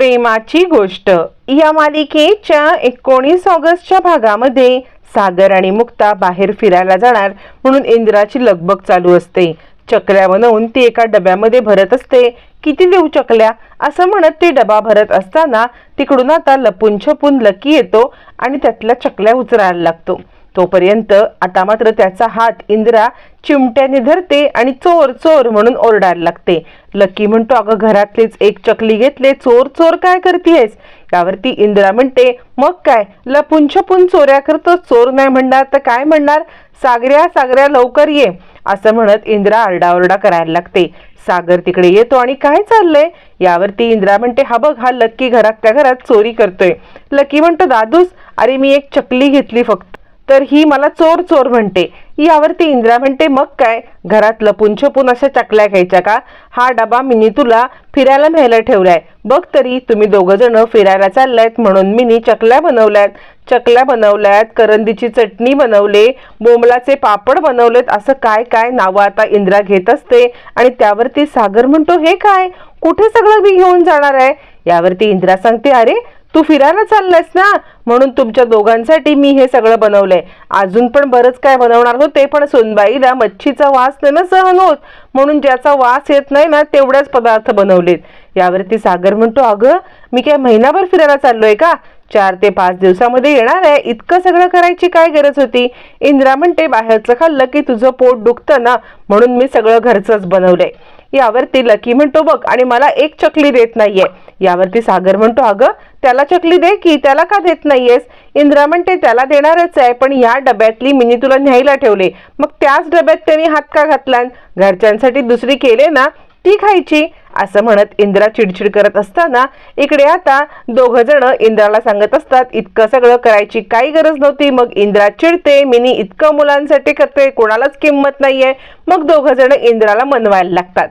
प्रेमाची गोष्ट. या मालिकेच्या एकोणीस ऑगस्टच्या भागामध्ये सागर आणि मुक्ता बाहेर फिरायला जाणार म्हणून इंदिराची लगबग चालू असते. चकल्या बनवून ती एका डब्यामध्ये भरत असते. किती देऊ चकल्या? असं म्हणत ती डबा भरत असताना तिकडून आता लपून छपून लकी येतो आणि त्यातल्या चकल्या उचरायला लागतो. तोपर्यंत आता मात्र त्याचा हात इंदिरा चिमट्याने धरते आणि चोर चोर म्हणून ओरडायला लागते. लकी म्हणतो अगं घरातलीच एक चकली घेतले चोर चोर काय करतीयस? यावरती इंदिरा म्हणते मग काय लपून छपून चोऱ्या करतो चोर नाही म्हणणार तर काय म्हणणार? सागऱ्या सागऱ्या लवकर ये. असं म्हणत इंदिरा आरडाओरडा करायला लागते. सागर तिकडे येतो आणि काय चाललंय? यावरती इंदिरा म्हणते हा बघ हा लक्की घरात त्या घरात चोरी करतोय. लकी म्हणतो दादूस अरे मी एक चकली घेतली फक्त. तर ही मला चोर चोर म्हणते. यावरती इंदिरा म्हणते मग काय? घरात लपून छपून अशा चकल्या घ्यायच्या का? हा डबा मिनी तुला फिरायला न्यायला ठेवलाय. बघ तरी तुम्ही दोघ जण फिरायला चाललायत म्हणून मिनी चकल्या बनवल्यात. चकल्या बनवल्यात करंदीची चटणी बनवले बोंबलाचे पापड बनवलेत. असं काय काय नावं आता इंदिरा घेत असते? आणि त्यावरती सागर म्हणतो हे काय? कुठे सगळं मी घेऊन जाणार आहे? यावरती इंदिरा सांगते अरे तू फिरायला चाललायस ना? म्हणून तुमच्या दोघांसाठी मी हे सगळं बनवलंय. अजून पण बरंच काय बनवणार होते पण सुनबाईला मच्छीचा वास नाही ना सहन होत. म्हणून ज्याचा वास येत नाही ना तेवढ्याच पदार्थ बनवलेत. यावरती सागर म्हणतो अगं मी काय महिनाभर फिरायला चाललोय का? चार ते पाच दिवसामध्ये येणार आहे. इतकं सगळं करायची काय गरज होती? इंदिरा म्हणते बाहेरचं खाल्लं की तुझं पोट दुखतं ना? म्हणून मी सगळं घरचंच बनवलंय. यावरती लकी म्हणतो बघ आणि मला एक चकली देत नाहीये. यावरती सागर म्हणतो अगं त्याला चकली दे की त्याला का देत नाहीयेस? इंद्रा म्हणते त्याला देणारच आहे पण या डब्यातली मिनी तुला न्यायला ठेवले. मग त्याच डब्यात त्यांनी हात का घातला? घरच्यांसाठी दुसरी केले ना? ती खायची. असं म्हणत इंदिरा चिडचिड करत असताना इकडे आता दोघ जण इंद्राला सांगत असतात इतकं सगळं करायची काही गरज नव्हती. मग इंद्रा चिडते मिनी इतकं मुलांसाठी करते कोणालाच किंमत नाहीये. मग दोघ जण इंद्राला मनवायला लागतात.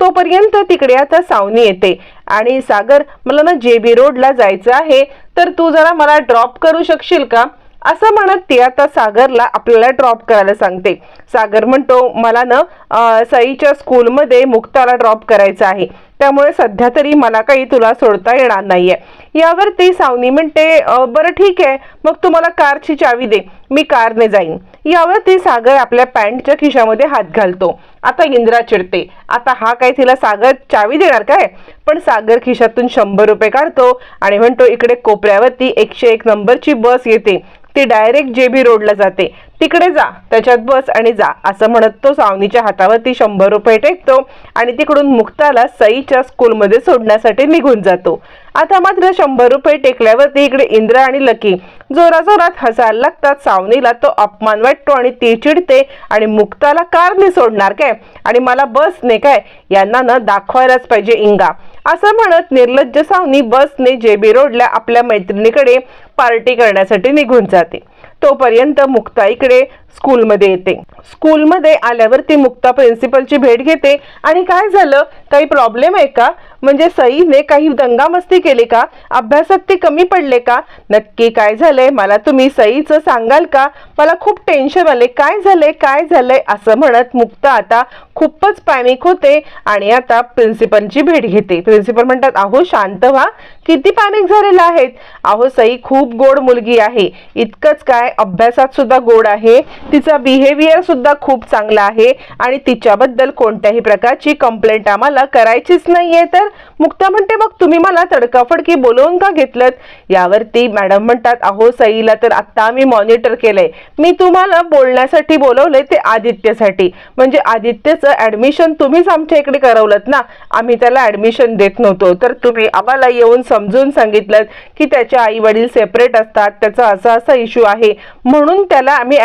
तोपर्यंत तिकडे आता सावनी येते. आणि सागर मला ना जे बी रोडला जायचं आहे तर तू जरा मला ड्रॉप करू शकशील का? असं म्हणत ती आता सागरला आपल्याला ड्रॉप करायला सांगते. सागर म्हणतो मला ना सईच्या स्कूलमध्ये मुक्ताला ड्रॉप करायचं आहे. त्यामुळे सध्या तरी मला काही तुला सोडता येणार नाहीये. यावर ती सावनी म्हणते बरं ठीक आहे. मग तू मला कारची चावी दे. मी कारने जाईन. यावर ती सागर आपल्या पॅन्टच्या खिशामध्ये हात घालतो. आता इंदिरा चिडते. आता हा काय तिला सागर चावी देणार काय? पण सागर खिशातून शंभर रुपये काढतो आणि म्हणतो इकडे कोपऱ्यावरती एकशे एक नंबरची बस येते. ती डायरेक्ट जे बी रोडला जाते. तिकडे जा त्याच्यात बस आणि जा असं म्हणत तो सावनीच्या हातावरती शंभर रुपये टेकतो आणि तिकडून मुक्ताला सईच्या स्कूलमध्ये सोडण्यासाठी निघून जातो. आता मात्र शंभर रुपये टेकल्यावरती इकडे इंद्रा आणि लकी जोराजोरात हसायला लागतात. सावनीला तो अपमान वाटतो आणि ती चिडते आणि मुक्ताला कारने सोडणार काय? आणि मला बसने काय? यांना न दाखवायलाच पाहिजे इंगा. असं म्हणत निर्लज्ज सावनी बसने जेबी रोडला आपल्या मैत्रिणीकडे पार्टी करण्यासाठी निघून जाते. तोपर्यंत मुक्ताईकडे स्कूलमध्ये येते. स्कूलमध्ये आल्यावर ती मुक्ता प्रिन्सिपलची भेट घेते. आणि काय झालं? काही प्रॉब्लेम आहे का? म्हणजे सईने काही दंगामस्ती केली का? अभ्यासात ते कमी पडले का? नक्की काय झालंय? मला तुम्ही सईचं सांगाल का? मला खूप टेन्शन आले काय झालंय? काय झालंय? असं म्हणत मुक्ता आता खूपच पॅनिक होते आणि आता प्रिन्सिपलची भेट घेते. प्रिन्सिपल म्हणतात अहो शांत व्हा. किती पॅनिक झालेला आहेत अहो सई खूप गोड मुलगी आहे. इतकंच काय? अभ्यासात सुद्धा गोड आहे. तिचा बिहेवियर सुद्धा खूप चांगला आहे आणि तिच्याबद्दल कोणत्याही प्रकारची कंप्लेंट आम्हाला करायचीच नाहीये. तर मुक्ता म्हणते मग तुम्ही मला तडकाफडकी बोलवून का घेतलं यावरती मॅडम म्हणतात अहो सईला तर आत्ता आम्ही मॉनिटर केलंय. मी तुम्हाला बोलण्यासाठी बोलवलंय ते आदित्यसाठी. म्हणजे आदित्यचं ऍडमिशन तुम्हीच आमच्या इकडे करवलं ना? आम्ही त्याला ऍडमिशन देत नव्हतो. तर तुम्ही आम्हाला येऊन समजून सांगितलं की त्याचे आई वडील सेपरेट असतात. त्याचा असा असा इश्यू आहे. म्हणून त्याला आम्ही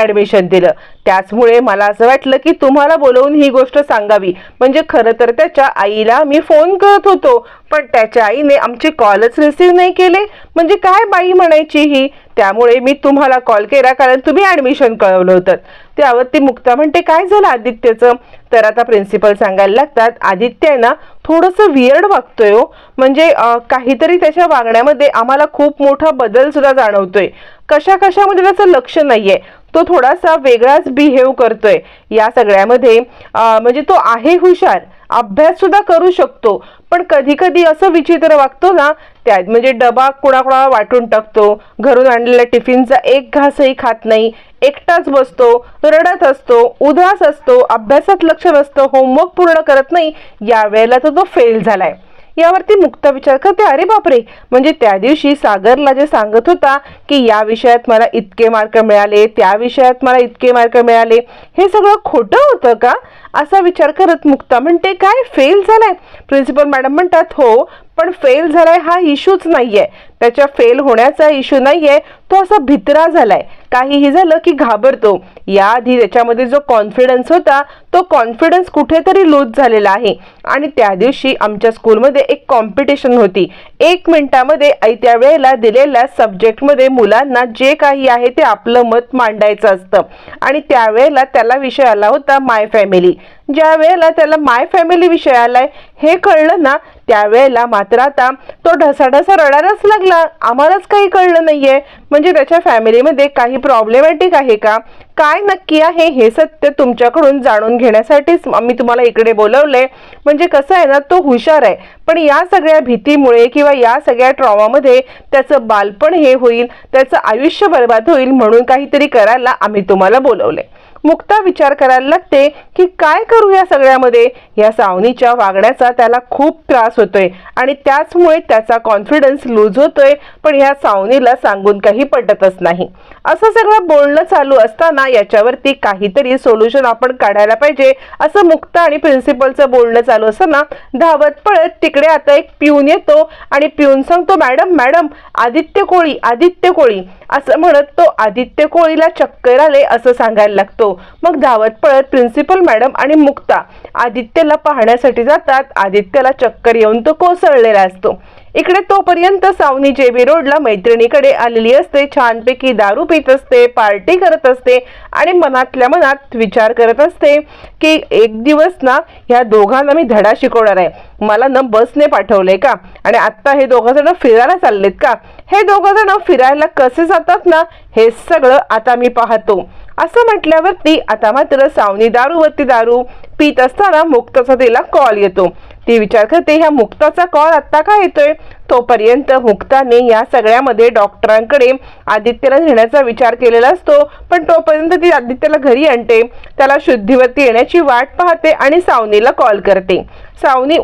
ऍडमिशन दिलं. त्याचमुळे मला असं वाटलं की तुम्हाला बोलवून ही गोष्ट सांगावी. म्हणजे खरं तर त्याच्या आईला मी फोन करत होतो. पण त्याच्या आईने आमचे कॉलच रिसीव्ह नाही केले. म्हणजे काय बाई म्हणायची ही? त्यामुळे मी तुम्हाला कॉल केला कारण तुम्ही ऍडमिशन कळवलं होतं. त्यावरती मुक्ता म्हणते काय झालं आदित्यचं? तर आता प्रिन्सिपल सांगायला लागतात आदित्य आहे ना थोडंसं वियर्ड वागतोय हो. म्हणजे काहीतरी त्याच्या वागण्यामध्ये आम्हाला खूप मोठा बदल सुद्धा जाणवतोय. कशा कशामध्ये त्याचं लक्ष नाहीये. तो थोडासा वेगळाच बिहेव करतोय. या सगळ्यामध्ये म्हणजे तो आहे हुशार अभ्यास सुद्धा करू शकतो. पण कधी कधी असं विचित्र वागतो ना त्या म्हणजे डबा कुणाकुणाला वाटून टाकतो घरून आणलेल्या टिफिनचा एक घासही खात नाही एकटाच बसतो रडत असतो उदास असतो अभ्यासात लक्ष नसतं होमवर्क पूर्ण करत नाही या वेळेला तर तो फेल झालाय. यावरती मुक्त विचार करते. अरे बापरे! म्हणजे त्या दिवशी सागरला जे सांगत होता की या विषयात मला इतके मार्क मिळाले त्या विषयात मला इतके मार्क मिळाले हे सगळं खोटं होतं का? असा विचार करत मुक्ता म्हणते काय? फेल झालाय. प्रिन्सिपल मॅडम म्हणतात हो पण फेल झालाय हा इश्यूच नाहीये. त्याच्या फेल होण्याचा इश्यू नाहीये. तो असा भित्रा झालाय. काहीही झालं की घाबरतो. याआधी त्याच्यामध्ये जो कॉन्फिडन्स होता तो कॉन्फिडन्स कुठेतरी लूज झालेला आहे. आणि त्या दिवशी आमच्या स्कूलमध्ये एक कॉम्पिटिशन होती. एक मिनिटामध्ये त्या वेळेला दिलेल्या सब्जेक्टमध्ये मुलांना जे काही आहे ते आपलं मत मांडायचं असतं. आणि त्यावेळेला त्याला विषय आला होता माय फॅमिली ज्या वेळेला त्याला माय फॅमिली विषय आलाय हे कळलं ना त्यावेळेला मात्र आता तो ढसाढसा रडायलाच लागला. आम्हालाच काही कळलं नाहीये. म्हणजे त्याच्या फॅमिलीमध्ये काही प्रॉब्लेमॅटिक आहे का? काय नक्की आहे हे सत्य तुमच्याकडून जाणून घेण्यासाठीच मी तुम्हाला इकडे बोलवले म्हणजे कसं आहे ना तो हुशार आहे. पण या सगळ्या भीतीमुळे किंवा या सगळ्या ट्रॉमामध्ये त्याचं बालपण हे होईल त्याचं आयुष्य बर्बाद होईल म्हणून काहीतरी करायला आम्ही तुम्हाला बोलवले मुक्ता विचार करायला लागते की काय करू या सगळ्यामध्ये? या सावनीच्या वागण्याचा त्याला खूप त्रास होतोय आणि त्याचमुळे त्याचा कॉन्फिडन्स लूज होतोय पण ह्या सावनीला सांगून काही पटतच नाही. असं सगळं बोलणं चालू असताना याच्यावरती काहीतरी सोल्युशन आपण काढायला पाहिजे असं मुक्ता आणि प्रिन्सिपलचं बोलणं चालू असताना धावत पळत तिकडे आता एक पिऊन येतो आणि पिऊन सांगतो मॅडम मॅडम आदित्य कोळी आदित्य कोळी. असं म्हणत तो आदित्य कोळीला चक्कर आले असं सांगायला लागतो. मग धावत पळत प्रिन्सिपल मॅडम आणि मुक्ता आदित्यला पाहण्यासाठी जातात. आदित्यला चक्कर येऊन तो कोसळलेला असतो. इकडे तोपर्यंत सावनी जेबी रोडला मैत्रिणीकडे आलेली असते छानपैकी दारू पित असते पार्टी करत असते आणि मनातल्या मनात विचार करत असते की एक दिवस ना ह्या दोघांना मी धडा शिकवणार आहे. मला ना बसने पाठवलंय का? आणि आत्ता हे दोघं जण फिरायला चाललेत का? हे दोघं जण फिरायला कसे जातात ना हे सगळं आता मी पाहतो. असं म्हटल्यावरती आता मात्र सावनी दारूवरती दारू पित असताना मुक्ताचा तिला कॉल येतो. ती विचार करते ह्या मुक्ताचा कॉल आत्ता का येतोय? तोपर्यंत मुक्ताने या सगळ्यामध्ये डॉक्टरांकडे आदित्यला नेण्याचा विचार केलेला असतो. पण तोपर्यंत ती आदित्यला घरी आणते. त्याला शुद्धीवरती येण्याची वाट पाहते आणि सावनीला कॉल करते. सावनी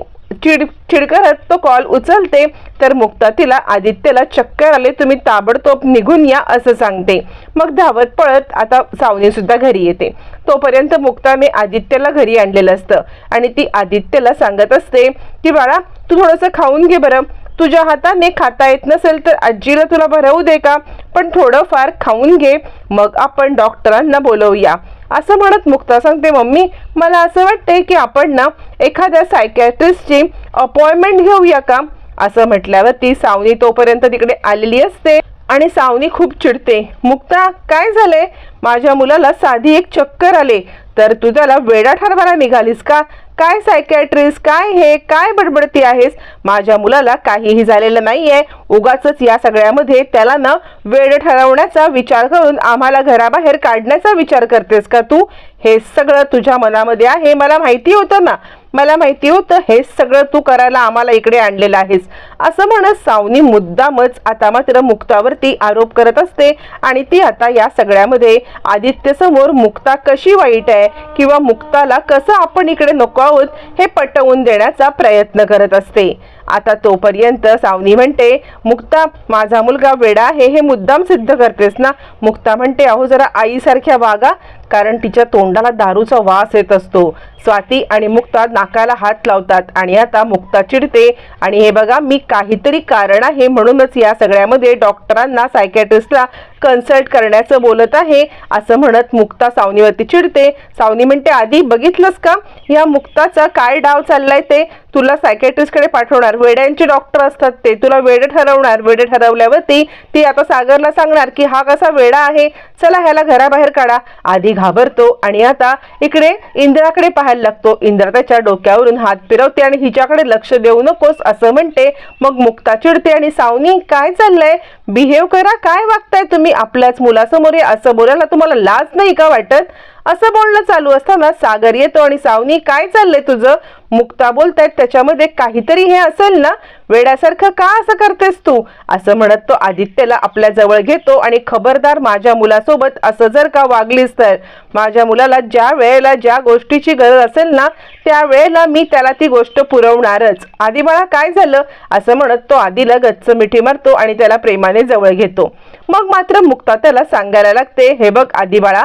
चिड चिड करत तो कॉल उचलते तर मुक्ता तिला आदित्यला चक्कर आले तुम्ही ताबडतोब निघून या असं सांगते. मग धावत पळत आता सावनी सुद्धा घरी येते. तोपर्यंत मुक्ताने आदित्यला घरी आणलेलं असतं आणि ती आदित्यला सांगत असते की बाळा तू थोडंसं खाऊन घे बरं. तुझ्या हाताने खाता येत नसेल तर आजीला तुला भरवू दे का? पण थोडंफार खाऊन घे. मग आपण डॉक्टरांना बोलवूया. असं म्हणत मुक्ता सांगते मम्मी मला असं वाटतंय की आपण ना एखाद्या सायकॅट्रिस्टची अपॉइंटमेंट घेऊया का? असं म्हटल्यावर ती सावनी तोपर्यंत तिकडे आलेली असते आणि सावनी खूप चिडते. मुक्ता काय झालंय? माझ्या मुलाला साधी एक चक्कर आले. तर तू त्याला वेडा ठरवायला निघालीस का? काय सायकॅट्रिस्ट काय हे काय बडबडती आहेस? माझ्या मुलाला काहीही झालेलं नाहीये. उगाच या सगळ्यामध्ये त्याला ना वेळ ठरवण्याचा विचार करून आम्हाला घराबाहेर काढण्याचा विचार करतेस का तू? हे सगळं तुझ्या मनामध्ये आहे. मला माहिती होतं ना. मला माहिती होतं हे सगळं तू करायला आम्हाला इकडे आणलेलं आहेस. असं म्हणत सावनी मुद्दामच आता मात्र मुक्तावरती आरोप करत असते आणि ती आता या सगळ्यामध्ये आदित्य समोर मुक्ता कशी वाईट आहे किंवा मुक्ताला कसं आपण इकडे नको आहोत हे पटवून देण्याचा प्रयत्न करत असते. आता तोपर्यंत सावनी म्हणते मुक्ता माझा मुलगा वेडा आहे हे मुद्दाम सिद्ध करतेस ना? मुक्ता म्हणते अहो जरा आईसारख्या वागा कारण तिच्या तोंडाला दारूचा वास येत असतो. स्वाती आणि मुक्ता नाकाला हात लावतात आणि आता मुक्ता चिडते आणि हे बघा मी काहीतरी कारण आहे म्हणूनच या सगळ्यामध्ये डॉक्टरांना सायकॅट्रिस्टला कन्सल्ट करण्याचं बोलत आहे असं म्हणत मुक्ता सावनीवरती चिडते. सावनी म्हणते आधी बघितलंस का? या मुक्ताचा काय डाव चाललाय ते? तुला सायकॅट्रिस्टकडे पाठवणार. वेड्यांचे डॉक्टर असतात ते. तुला वेड ठरवणार. वेड ठरवल्यावरती ती आता सागरला सांगणार की हा कसा वेडा आहे? चला ह्याला घराबाहेर काढा. आधी घाबरतो आणि आता इकडे इंद्राकडे पाहायला लागतो. इंद्रा त्याच्या डोक्यावरून हात फिरवते आणि हिच्याकडे लक्ष देऊ नकोस असं म्हणते. मग मुक्ता चिडते आणि सावनी काय चाललंय? बिहेव करा. काय वागताय तुम्ही? आपल्याच मुलासमोर आहे असं बोलायला तुम्हाला लाज नाही का वाटत? असं बोलणं चालू असताना सागर येतो आणि सावनी काय चाललंय तुझं? मुक्ता बोलतायत त्याच्यामध्ये काहीतरी हे असेल ना? वेड्यासारखं का असं करतेस तू? असं म्हणत तो आदित्यला आपल्या जवळ घेतो आणि खबरदार माझ्या मुलासोबत असं जर का वागलीस तर. माझ्या मुलाला ज्या वेळेला ज्या गोष्टीची गरज असेल ना त्या वेळेला मी त्याला ती गोष्ट पुरवणारच. आधी बाळा काय झालं? असं म्हणत तो आधीला गच्च मिठी मारतो आणि त्याला प्रेमाने जवळ घेतो. मग मात्र मुक्ता त्याला सांगायला लागते हे बघ आधी बाळा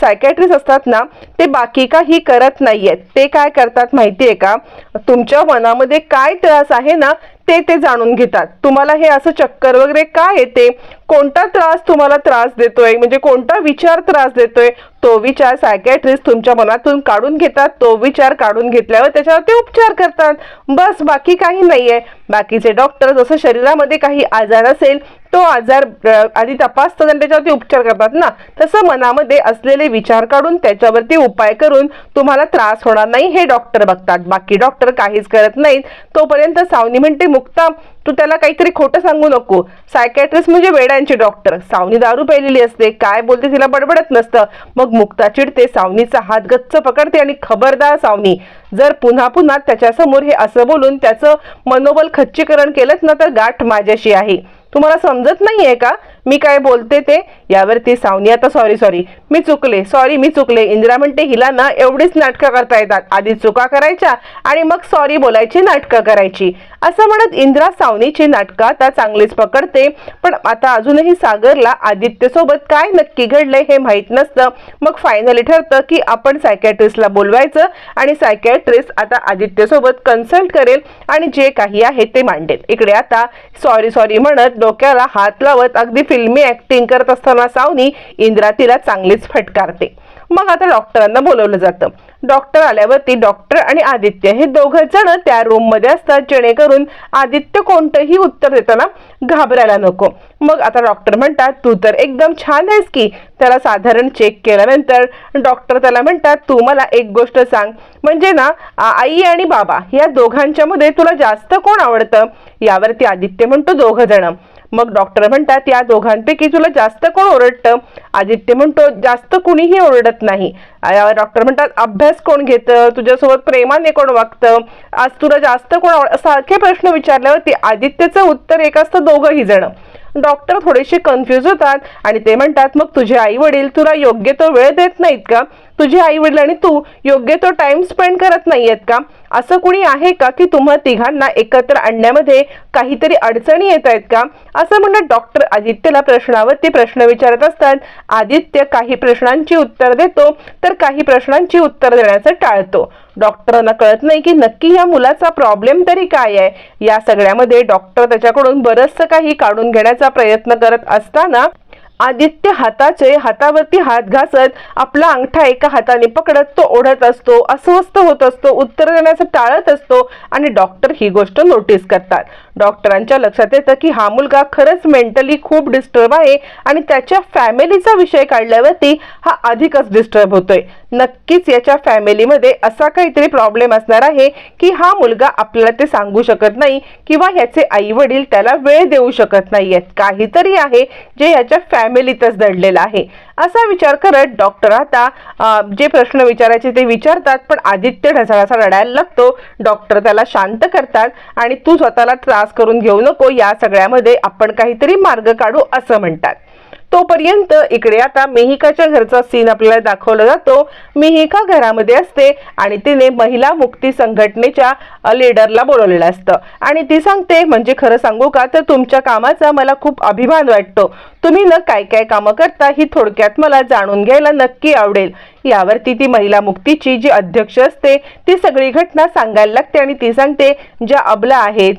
सायकॅट्रिस्ट असतात ना ते बाकी काही करत नाहीयेत. ते काय करतात माहितीये का? तुमच्या मनामध्ये काय त्रास आहे ना ते ते जाणून घेतात. तुम्हाला हे असं चक्कर वगैरे का येते? कोणता त्रास तुम्हाला त्रास देतोय? म्हणजे कोणता विचार त्रास देतोय? तो विचार सायकॅट्रिस्ट तुमच्या मनातून काढून घेतात. तो विचार काढून घेतल्यावर त्याच्यावर ते उपचार करतात. बस बाकी काही नाहीये. बाकीचे डॉक्टर जसं शरीरामध्ये काही आजार असेल तो आजार आधी तपासतात आणि त्याच्यावरती उपचार करतात ना. तसं मनामध्ये असलेले विचार काढून त्याच्यावरती उपाय करून तुम्हाला त्रास होणार नाही हे डॉक्टर बघतात. बाकी डॉक्टर काहीच करत नाहीत. तोपर्यंत सावनी म्हणते मुक्ता तू त्याला काहीतरी खोटं सांगू नको. सायकॅट्रिस्ट म्हणजे वेड्यांचे डॉक्टर सावनी दारू प्यालेली असते. काय बोलते तिला बडबडत नसतं. मग मुक्ता चिडते सावनीचा हात गच्च पकडते आणि खबरदार सावनी जर पुन्हा पुन्हा त्याच्यासमोर हे असं बोलून त्याचं मनोबल खच्चीकरण केलंच ना तर गाठ माझ्याशी आहे. तुम्हाला समजत नाहीये का? मी काय बोलते ते? यावरती सावनी आता सॉरी सॉरी मी चुकले. सॉरी मी चुकले. इंदिरा म्हणते हिला ना एवढीच नाटकं करता येतात. आधी चुका करायच्या आणि मग सॉरी बोलायची नाटकं करायची. असं म्हणत इंदिरा सावनीची नाटकं आता चांगलीच पकडते. पण आता अजूनही सागरला आदित्यसोबत काय नक्की घडलंय हे माहीत नसतं. मग फायनली ठरतं की आपण सायकॅट्रिस्टला बोलवायचं आणि सायकॅट्रिस्ट आता आदित्यसोबत कन्सल्ट करेल आणि जे काही आहे ते मांडेल. इकडे आता सॉरी सॉरी म्हणत डोक्याला हात लावत अगदी फिल्मी ऍक्टिंग करत असताना सावनी इंदिरा तिला चांगलीच फटकारते. मग आता डॉक्टरांना बोलवलं जातं. डॉक्टर आल्यावरती डॉक्टर आणि आदित्य हे दोघं जण त्या रूममध्ये असतात जेणेकरून आदित्य कोणतंही उत्तर देताना घाबरायला नको. मग आता डॉक्टर म्हणतात तू तर एकदम छान आहेस की. त्याला साधारण चेक केल्यानंतर डॉक्टर त्याला म्हणतात तू मला एक गोष्ट सांग. म्हणजे ना आई आणि बाबा या दोघांच्या मध्ये तुला जास्त कोण आवडतं? यावरती आदित्य म्हणतो दोघं जण. मग डॉक्टर म्हणतात या दोघांपैकी तुला जास्त कोण ओरडतं? आदित्य म्हणतो जास्त कुणीही ओरडत नाही. डॉक्टर म्हणतात अभ्यास कोण घेतं? तुझ्यासोबत प्रेमाने कोण वागतं? आज तुला जास्त कोण आवड सारखे प्रश्न विचारल्यावरती आदित्यचं उत्तर एक असतं दोघंही जण. डॉक्टर थोडेसे कन्फ्यूज होतात आणि ते म्हणतात मग तुझे आई वडील तुला योग्य तो वेळ देत नाहीत का? तुझे आई वडील आणि तू योग्य तो टाइम स्पेंड करत नाहीयेत का? असं कुणी आहे का की तुम्हा तिघांना एकत्र आणण्यामध्ये काहीतरी अडचणी येत आहेत का? असं म्हणत डॉक्टर आदित्यला प्रश्नावरती प्रश्न विचारत असतात. आदित्य काही प्रश्नांची उत्तर देतो तर काही प्रश्नांची उत्तर देण्याचं टाळतो. डॉक्टरांना कळत नाही की नक्की या मुलाचा प्रॉब्लेम तरी काय आहे? या सगळ्यामध्ये डॉक्टर त्याच्याकडून बरचसं काही काढून घेण्याचा प्रयत्न करत असताना आदित्य हाताचे हातावरती हात घासत आपला अंगठा एका हाताने पकडत तो ओढत असतो अस्वस्थ होत असतो उत्तर देण्याचं टाळत असतो आणि डॉक्टर ही गोष्ट नोटीस करतात. डॉक्टरांच्या लक्षात येतं की हा मुलगा खरंच मेंटली खूप डिस्टर्ब आहे आणि त्याच्या फॅमिलीचा विषय काढल्यावरती हा अधिकच डिस्टर्ब होतोय. नक्कीच याच्या फॅमिलीमध्ये असा काहीतरी प्रॉब्लेम असणार आहे की हा मुलगा आपल्याला ते सांगू शकत नाही किंवा ह्याचे आई वडील त्याला वेळ देऊ शकत नाहीयेत. काहीतरी आहे जे ह्याच्या फॅमिलीतच दडलेला आहे. असा विचार करत डॉक्टर आता जे प्रश्न विचारायचे ते विचारतात पण आदित्य ढसाळाचा रडायला लागतो. डॉक्टर त्याला शांत करतात आणि तू स्वतःला त्रास करून घेऊ नको या सगळ्यामध्ये आपण काहीतरी मार्ग काढू असं म्हणतात. तोपर्यंत इकडे आता मेहिकाच्या घरचा सीन आपल्याला दाखवला जातो. मेहिका घरामध्ये असते आणि तिने महिला मुक्ती संघटनेच्या लीडरला बोलवलेलं असतं. आणि ती सांगते म्हणजे खरं सांगू का? तर तुमच्या कामाचा मला खूप अभिमान वाटतो. तुम्ही न काय काय कामं करता ही थोडक्यात मला जाणून घ्यायला नक्की आवडेल. यावरती ती महिला मुक्तीची जी अध्यक्ष असते ती सगळी घटना सांगायला लागते आणि ती सांगते ज्या अबला आहेत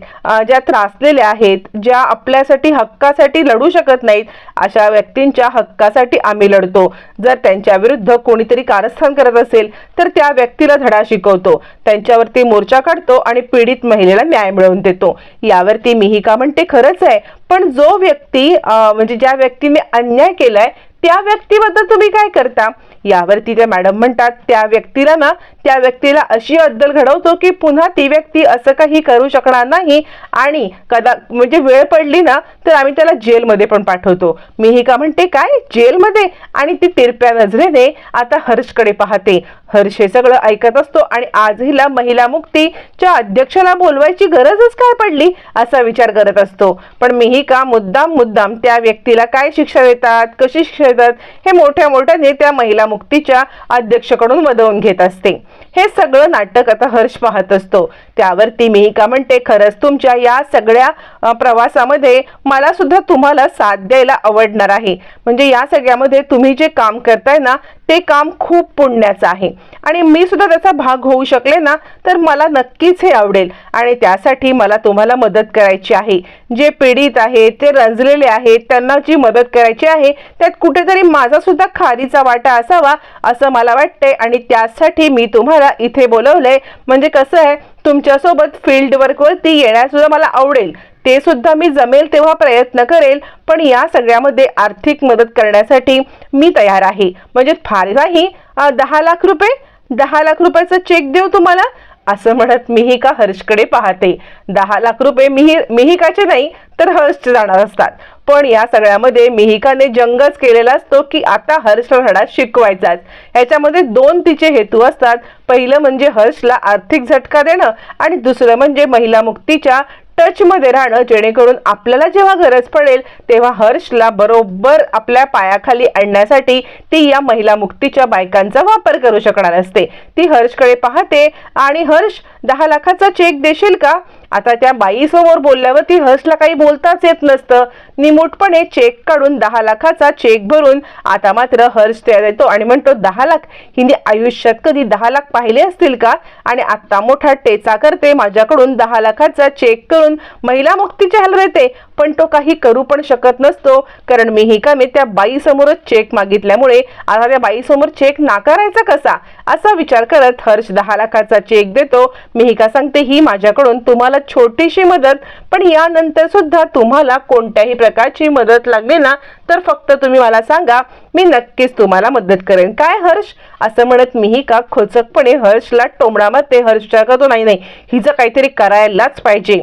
ज्या त्रासलेल्या आहेत ज्या आपल्यासाठी हक्कासाठी लढू शकत नाहीत अशा व्यक्तींच्या हक्कासाठी आम्ही लढतो. जर त्यांच्या विरुद्ध कोणीतरी कारस्थान करत असेल तर त्या व्यक्तीला धडा शिकवतो. त्यांच्यावरती मोर्चा काढतो आणि पीडित महिलेला न्याय मिळवून देतो. यावरती मिहिका म्हणते खरंच आहे. पण जो व्यक्ती म्हणजे ज्या व्यक्तीने अन्याय केलाय त्या व्यक्तीबद्दल तुम्ही काय करता? यावरती त्या मॅडम म्हणतात त्या व्यक्तीला ना त्या व्यक्तीला अशी अद्दल घडवतो की पुन्हा ती व्यक्ती असं काही करू शकणार नाही आणि कदा म्हणजे वेळ पडली ना तर आम्ही त्याला जेलमध्ये पण पाठवतो. मिहिका म्हणते काय? जेलमध्ये? आणि ती तिरप्या नजरेने आता हर्षकडे पाहते. हर्ष हे सगळं ऐकत असतो आणि आज हिला महिला मुक्तीच्या अध्यक्षाला बोलवायची गरजच काय पडली असा विचार करत असतो. पण मिहिका मुद्दाम मुद्दाम त्या व्यक्तीला काय शिक्षा देतात कशी शिक्षा देतात हे मोठ्या मोठ्याने त्या महिला मुक्तीच्या अध्यक्षकडून वदवून घेत असते. हे सगळं नाटक आता हर्ष पाहत असतो. त्यावरती मिहिका म्हणते खरंच तुमच्या या सगळ्या प्रवासामध्ये मला सुद्धा तुम्हाला साथ द्यायला आवडणार आहे. म्हणजे या सगळ्यामध्ये तुम्ही जे काम करताय ना ते काम खूप पुण्याचं आहे. आणि मी सुद्धा त्याचा भाग होऊ शकले ना तर मला नक्कीच हे आवडेल. आणि त्यासाठी मला तुम्हाला मदत करायची आहे. जे पीडित आहेत ते रंजलेले आहेत त्यांना जी मदत करायची आहे त्यात कुठेतरी माझा सुद्धा खारीचा वाटा असावा असं मला वाटतंय. आणि त्यासाठी मी तुम्हाला इथे बोलवलंय. म्हणजे कसं आहे तुमच्यासोबत फील्ड वर्कवरती येण्यास सुद्धा मला आवडेल. ते सुद्धा मी जमेल तेव्हा प्रयत्न करेल पण या सगळ्यामध्ये आर्थिक मदत करण्यासाठी मी तयार आहे. म्हणजे फार नाही दहा लाख रुपये? दहा लाख रुपयाचा चेक देऊ तुम्हाला? असं म्हणत मिहिका हर्षकडे पाहते. दहा लाख रुपये मिही मिहिकाचे नाही तर हर्षचे जाणार असतात. पण या सगळ्यामध्ये मिहिकाने जंगच केलेला असतो की आता हर्षला धडा शिकवायचाच. ह्याच्यामध्ये दोन तिचे हेतू असतात. पहिलं म्हणजे हर्षला आर्थिक झटका देणं आणि दुसरं म्हणजे महिला मुक्तीच्या टचमध्ये राहणं जेणेकरून आपल्याला जेव्हा गरज पडेल तेव्हा हर्षला बरोबर आपल्या पायाखाली आणण्यासाठी ती या महिला मुक्तीच्या बायकांचा वापर करू शकणार असते. ती हर्षकडे पाहते आणि हर्ष दहा लाखाचा चेक देशील का? आता त्या बाईसमोर बोलल्यावर ती हर्षला काही बोलताच येत नसतं. निमूटपणे चेक काढून दहा लाखाचा चेक भरून आता मात्र हर्ष तयार येतो आणि म्हणतो दहा लाख? हिने आयुष्यात कधी दहा लाख पाहिले असतील का? आणि आता मोठा टेचा करते माझ्याकडून दहा लाखाचा चेक करून महिला मुक्तीच्या ह्याला देते पण तो काही करू पण शकत नसतो कारण मिहिकाने त्या बाईसमोरच चेक मागितल्यामुळे आता त्या बाईसमोर चेक नाकारायचा कसा असा विचार करत हर्ष दहा लाखाचा चेक देतो. मिहिका सांगते ही माझ्याकडून तुम्हाला छोटीशी मदत पण यानंतर सुद्धा तुम्हाला कोणत्याही प्रकारची मदत लागली ना तर फक्त तुम्ही मला सांगा मी नक्कीच तुम्हाला मदत करेन. काय हर्ष? असं म्हणत मिहिका खोचकपणे हर्षला टोमडा मारते हर्ष विचार करतो नाही नाही हिचं काहीतरी करायलाच पाहिजे.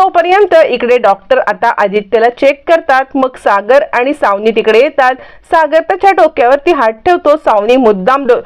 तोपर्यंत इकडे डॉक्टर आता आदित्यला चेक करतात. मग सागर आणि सावनी तिकडे येतात. सागर त्याच्या डोक्यावरती हात ठेवतो. सावनी मुद्दाम डो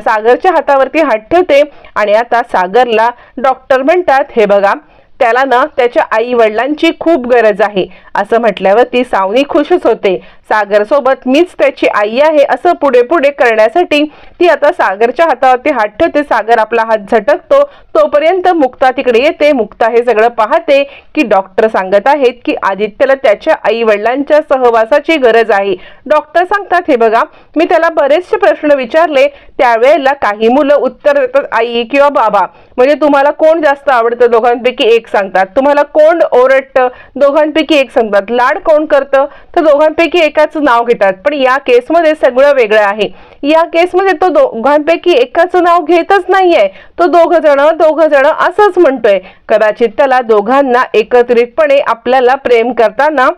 सागरच्या हातावरती हात ठेवते आणि आता सागरला डॉक्टर म्हणतात हे बघा त्याला ना त्याच्या आई वडिलांची खूप गरज आहे. असं म्हटल्यावर ती सावनी खुशच होते. सागरसोबत मीच त्याची आई आहे असं पुढे पुढे करण्यासाठी ती आता सागरच्या हातावरती हात ठेवते. सागर आपला हात झटकतो. तोपर्यंत मुक्ता तिकडे येते. मुक्ता हे सगळं पाहते की डॉक्टर सांगत आहेत की आदित्यला त्याच्या आई वडिलांच्या सहवासाची गरज आहे. डॉक्टर सांगतात हे बघा मी त्याला बरेचसे प्रश्न विचारले. त्यावेळेला काही मुलं उत्तर देतात आई किंवा बाबा म्हणजे तुम्हाला कोण जास्त आवडतं? दोघांपैकी एक सांगतात. तुम्हाला कोण ओरडतं? दोघांपैकी एक सांगतात. लाड कोण करतं? तर दोघांपैकी एकाच नाव घेतात. पण या केसमध्ये सगळं वेगळं आहे. या केसमध्ये तो दोघांपैकी एकाचं नाव घेतच नाहीये. तो दोघ जण दोघ जण असंच म्हणतोय. कदाचित त्याला दोघांना एकत्रितपणे आपल्याला प्रेम करताना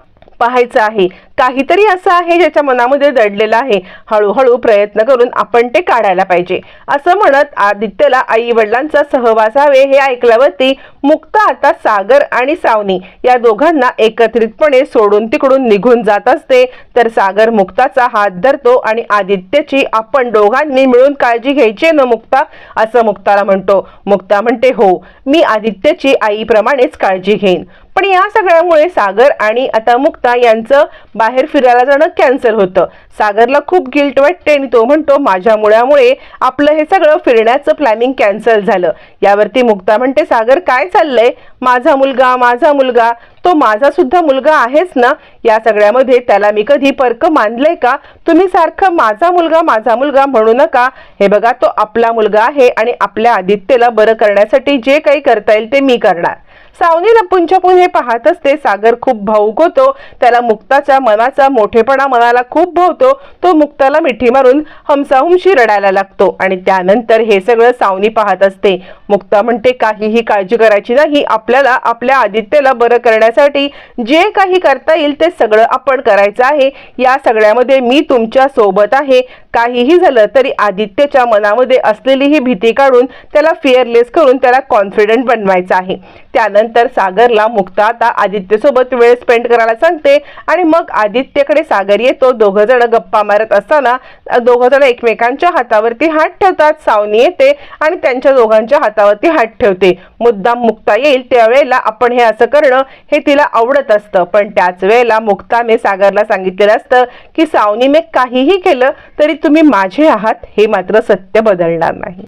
पाहायचं आहे. काहीतरी असं आहे ज्याच्या मनामध्ये दडलेलं आहे. हळूहळू प्रयत्न करून आपण ते काढायला पाहिजे. असं म्हणत आदित्यला आई वडिलांचा सहवास हवे हे ऐकल्यावरती मुक्त आता सागर आणि सावनी या दोघांना एकत्रितपणे सोडून तिकडून निघून जात असते. तर सागर मुक्ताचा हात धरतो आणि आदित्यची आपण दोघांनी मिळून काळजी घ्यायची न ना मुक्ता? असं मुक्ताला म्हणतो. मुक्ता म्हणते हो मी आदित्यची आईप्रमाणेच काळजी घेईन. पण या सगळ्यामुळे सागर आणि आता मुक्ता यांचं बाहेर फिरायला जाणं कॅन्सल होतं. सागरला खूप गिल्ट वाटते आणि तो म्हणतो माझ्या मुळामुळे आपलं हे सगळं फिरण्याचं प्लॅनिंग कॅन्सल झालं. यावरती मुक्ता म्हणते सागर काय चाललंय? माझा मुलगा माझा मुलगा. तो माझा सुद्धा मुलगा आहेच ना? या सगळ्यामध्ये त्याला मी कधी पर्क मानलंय का? तुम्ही सारखं माझा मुलगा माझा मुलगा म्हणू नका. हे बघा तो आपला मुलगा आहे आणि आपल्या आदित्यला बरं करण्यासाठी जे काही करता येईल ते मी करणार. सावनी लपूनछपून हे पाहत असते सागर खूप भाऊक होतो. त्याला मुक्ताचा मनाचा मोठेपणा मनाला खूप भावतो. तो मुक्ताला मिठी मारून हमसाहुमशी रडायला लागतो. आणि त्यानंतर हे सगळं सावनी पाहत असते. मुक्ता म्हणते काहीही काळजी करायची नाही. आपल्याला आपल्या आदित्यला बरं करण्यासाठी जे काही करता येईल ते सगळं आपण करायचं आहे. या सगळ्यामध्ये मी तुमच्यासोबत आहे. काहीही झालं तरी आदित्यच्या मनामध्ये असलेली ही भीती काढून त्याला फिअरलेस करून त्याला कॉन्फिडंट बनवायचं आहे. त्यानंतर सागरला मुक्ता आता आदित्यसोबत वेळ स्पेंड करायला सांगते आणि मग आदित्यकडे सागर येतो. दोघं जण गप्पा मारत असताना दोघं जण एकमेकांच्या हातावरती हात ठेवतात. सावनी येते आणि त्यांच्या दोघांच्या हातावरती हात ठेवते. मुद्दाम मुक्ता येईल त्यावेळेला आपण हे असं करणं हे तिला आवडत असतं. पण त्याच वेळेला मुक्ताने सागरला सांगितलेलं असतं की सावनीने काहीही केलं तरी तुम्ही माझे आहात हे मात्र सत्य बदलणार नाही.